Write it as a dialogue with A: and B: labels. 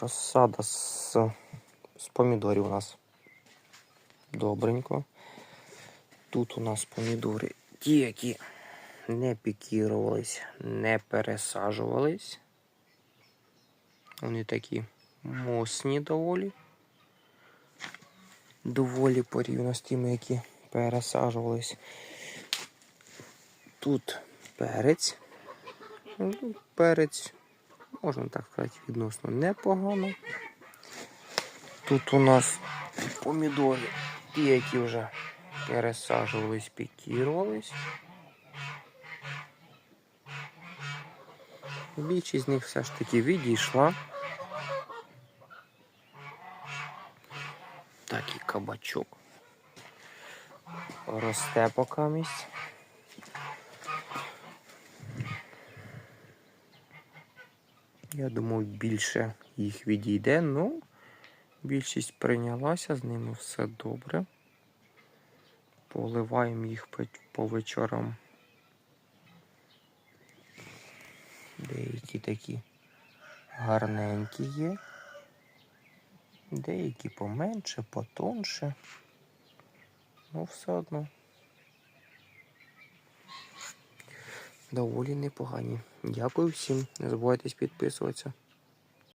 A: Розсада з, з помідорів у нас добренько. Тут у нас помідори ті, які не пікірувались, не пересаджувались. Вони такі мосні доволі. Доволі порівняно з тими, які пересаджувались. Тут перець. Ну, Перець, можна так сказати, відносно непогано. Тут у нас помідори, ті, які вже пересаджувались, пікірувались. Більшість з них все ж таки відійшла. Так і кабачок. Росте поки Я думаю, більше їх відійде, ну більшість прийнялася, з ними все добре. Поливаємо їх по вечорам. Деякі такі гарненькі є. Деякі поменше, потонше. Ну, все одно. Доволі непогані. Дякую всім. Не забувайте підписуватися.